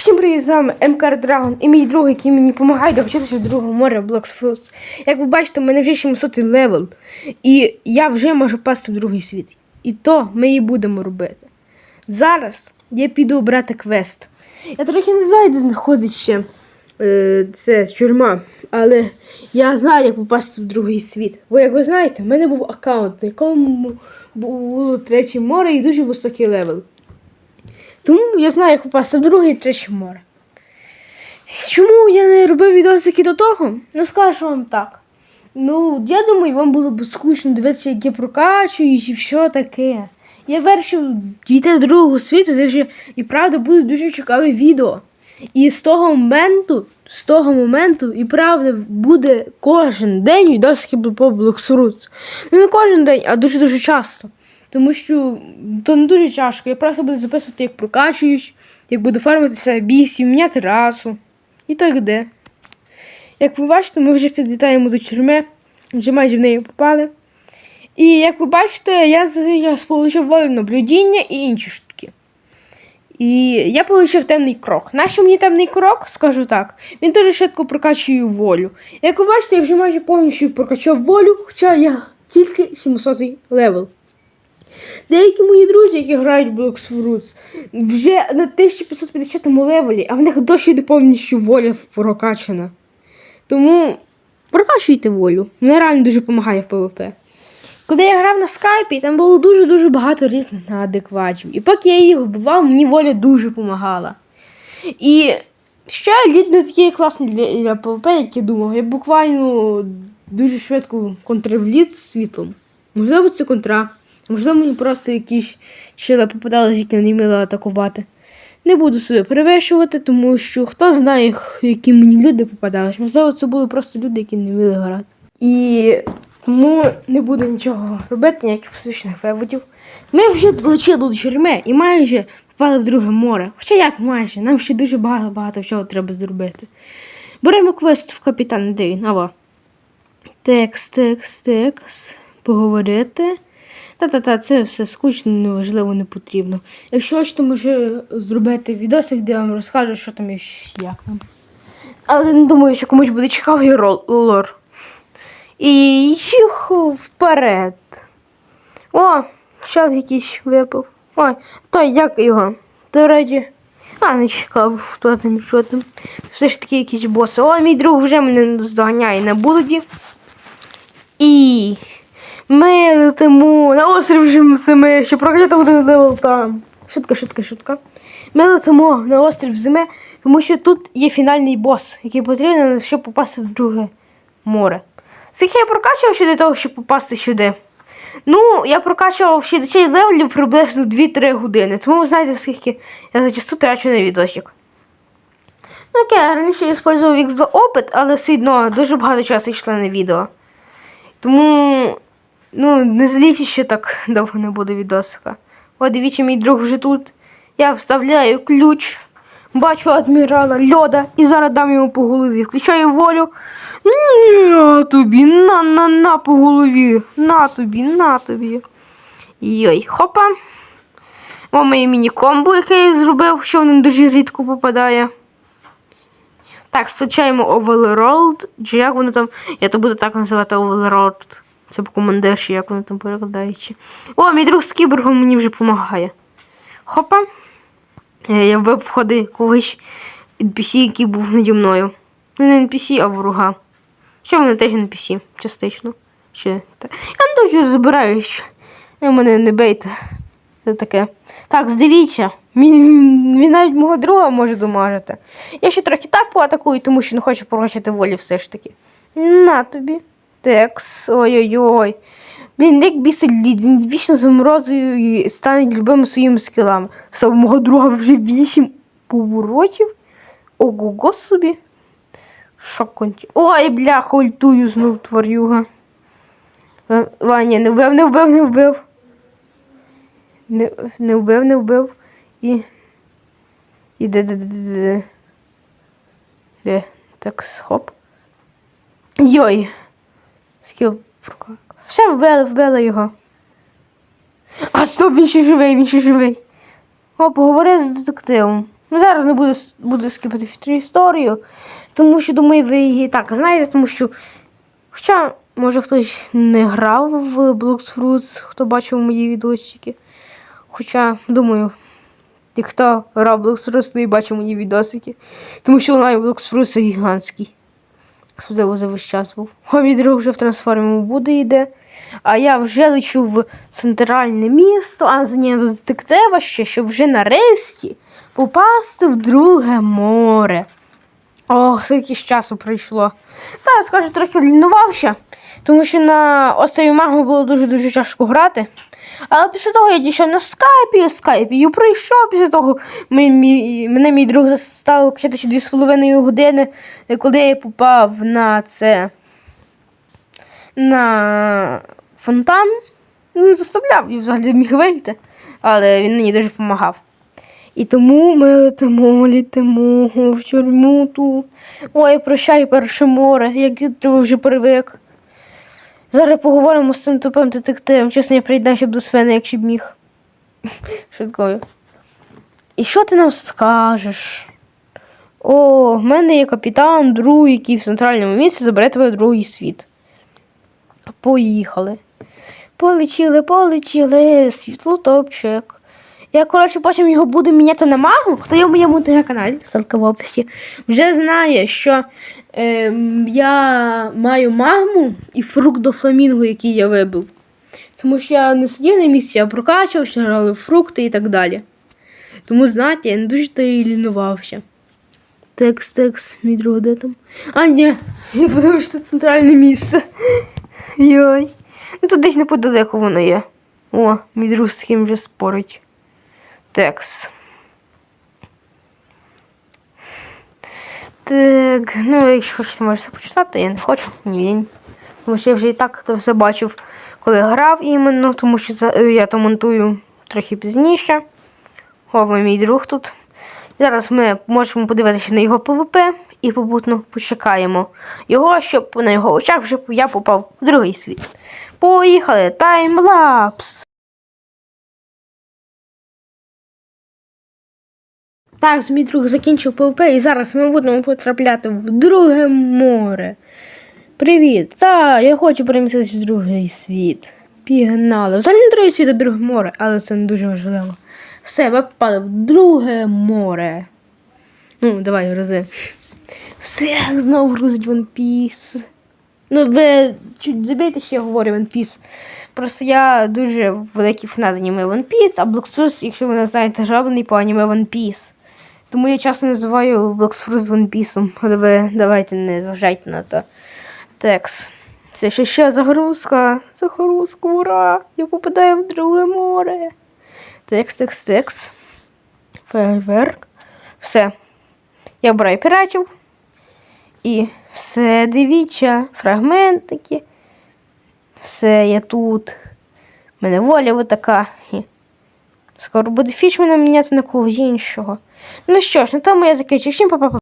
Всім привіт, з вами МКР Драгон і мій друг, який мені допомагає довчитися до другого моря Blocks Fruits. Як ви бачите, у мене вже 700 левел, і я вже можу пасти в другий світ. І то ми і будемо робити. Зараз я піду брати квест. Я трохи не знаю, де знаходиться ще е, це тюрма, але я знаю, як попасти в другий світ. Бо, як ви знаєте, в мене був аккаунт, на якому було третє море і дуже високий левел. Тому я знаю, як попасти в друге і море. Чому я не робив відосики до того? Ну, скажу вам так. Ну, я думаю, вам було б скучно дивитися, як я прокачуюсь і все таке. Я вирішив дійти до другого світу, де вже і правда будуть дуже цікаві відео. І з того моменту, з того моменту, і правда, буде кожен день відосики по Блоксрут. Ну, не кожен день, а дуже-дуже часто. Тому що то не дуже тяжко. Я просто буду записувати, як прокачуюсь, як буду фармитися бійсів, міняти расу і так де. Як ви бачите, ми вже підлітаємо до тюрми, вже майже в неї попали. І як ви бачите, я, я отримав волю наблюдіння і інші штуки. І я отримав темний крок. Нащо мені темний крок? Скажу так. Він дуже швидко прокачує волю. Як ви бачите, я вже майже повністю прокачав волю, хоча я тільки 700 левел. Деякі мої друзі, які грають в Blocks Fruits, вже на 1550 левелі, а в них досі не воля прокачана. Тому прокачуйте волю. Мені реально дуже допомагає в ПВП. Коли я грав на скайпі, там було дуже-дуже багато різних неадекватів. І поки я їх вбивав, мені воля дуже допомагала. І ще лід не такий класний для, для ПВП, як я думав. Я буквально дуже швидко контравліт світлом. Можливо, це контра. Можливо, мені просто якісь чили попадали, які не вміли атакувати. Не буду себе перевищувати, тому що хто знає, які мені люди попадались. Можливо, це були просто люди, які не вміли грати. І тому не буду нічого робити, ніяких посвідчених виводів. Ми вже долетіли до тюрми і майже попали в друге море. Хоча як майже, нам ще дуже багато-багато чого треба зробити. Беремо квест в капітана, де він? Ава. Текст, текст, текст. Поговорити. Та-та-та, це все скучно, неважливо, не потрібно. Якщо хочете, можу зробити відосик, де я вам розкажу, що там і як там. Але не думаю, що комусь буде цікавий лор. І юху вперед. О, ще якийсь випав. Ой, той як його? До речі. А, не чекав, хто там що там. Все ж таки якісь боси. О, мій друг вже мене здоганяє на булоді. І ми летимо на острів Зими, що прокляти один левел там. Шутка, шутка, шутка. Ми летимо на острів Зими, тому що тут є фінальний бос, який потрібен, щоб попасти в друге море. Скільки я прокачував ще для того, щоб попасти сюди? Ну, я прокачував 60 левелів приблизно 2-3 години. Тому ви знаєте, скільки я зачасту трачу на відосик. Ну окей, раніше використовував X2 опит, але все одно дуже багато часу йшло на відео. Тому, ну, не зліть, що так довго не буде відосика. О, дивіться, мій друг вже тут. Я вставляю ключ, бачу адмірала льода і зараз дам йому по голові. Включаю волю. На тобі, на на на по голові. На тобі, на тобі. Йой, хопа. О, моє міні-комбо, яке я зробив, що воно дуже рідко попадає. Так, скачаємо Overworld, чи як воно там. Я то буду так називати Overworld. Це командир, як воно там перекладається. О, мій друг з кіборгом мені вже допомагає. Хопа. Е, Я вбив входи когось NPC, який був наді мною. Ну, не NPC, а ворога. Ще вони теж NPC, частично. Ще. Я не дуже забираюсь. Ви мене не бейте. Це таке. Так, здивіться. Він, він навіть мого друга може домажити. Я ще трохи так поатакую, тому що не хочу порочити волі все ж таки. На тобі. Текс. Ой-ой-ой. Блін, як бісить лід, він вічно заморозує і стане любими своїми скілами. Саме мого друга вже вісім поворотів. Ого-го собі. Шоконті. Ой, бляха, ультую знов тварюга. Ваня, не вбив, не вбив, не вбив. Не, не вбив, не вбив. І. І де, де, де, де, де. Де? Так, хоп. Йой. Скіл прокак. Все вбили, вбили його. А стоп, він ще живий, він ще живий. О, поговори з детективом. Ну, зараз не буду, буду скипати цю історію, тому що думаю, ви її так знаєте, тому що. Хоча, може, хтось не грав в Blox Fruits, хто бачив мої відосики. Хоча, думаю, і хто грав Blox Fruits, той бачив мої відосики. Тому що онлайн Blox Fruits гігантський. Особливо за весь час був. А мій друг вже в трансформі буде йде. А я вже лечу в центральне місто, а ні, до детектива ще, щоб вже нарешті попасти в друге море. Ох, скільки ж часу пройшло. Та, скажу, трохи лінувався, тому що на острові Магу було дуже-дуже тяжко грати. Але після того я дійшов на скайпі, скайпі і пройшов. Після того ми, мій, мене мій друг заставив качатися дві з половиною години, коли я попав на це на фонтан. Він заставляв і взагалі міг вийти, але він мені дуже допомагав. І тому ми літимо в тюрму ту. Ой, прощай, перше море, як тебе вже привик. Зараз поговоримо з цим тупим детективом. Чесно, я приєднався б до Свена, якщо б міг. Швидкою. І що ти нам скажеш? О, в мене є капітан, друг, який в центральному місці забере тебе другий світ. Поїхали. Полетіли, полетіли, світлотопчик. Я, коротше, потім його буду міняти на магу. Хто є в моєму каналі, ссылка в описі, вже знає, що е, я маю магму і фрукт до фламінго, який я вибив. Тому що я не сидів на місці, я прокачувався, грали фрукти і так далі. Тому, знаєте, я не дуже то і лінувався. Текс, текс, мій друг, де там? А, ні, я подумав, що це центральне місце. Йой. Ну тут десь неподалеку воно є. О, мій друг з ким вже спорить. Текс. Так, ну якщо хочете, можете почитати, я не хочу, ні. Тому що я вже і так це все бачив, коли грав іменно, тому що я то монтую трохи пізніше. Ви мій друг тут. Зараз ми можемо подивитися на його ПВП і побутно почекаємо його, щоб на його очах вже я попав в другий світ. Поїхали! Таймлапс! Так, мій друг закінчив ПВП, і зараз ми будемо потрапляти в друге море. Привіт! Та, я хочу переміститися в другий світ. Пігнали. Взагалі не другий світ, а друге море, але це не дуже важливо. Все, ви попали в друге море. Ну, давай, грози. Все, знову грузить One Piece. Ну, ви чуть забійте, що я говорю One Piece. Просто я дуже великий фанат аніме One Piece, а Блоксус, якщо ви не знаєте, жабаний по аніме One Piece. Тому я часто називаю Блоксфрус One Piece, але ви давайте не зважайте на то. Текс. Це ще ще загрузка. Загрузка, ура! Я попадаю в друге море. Текс, текс, текс. Фейерверк. Все. Я обираю піратів. І все, дивіться, фрагментики. Все, я тут. У мене воля така. Скоро буде фішмена міняти на когось іншого. Ну що ж, на тому я закінчу. Всім па-па-па.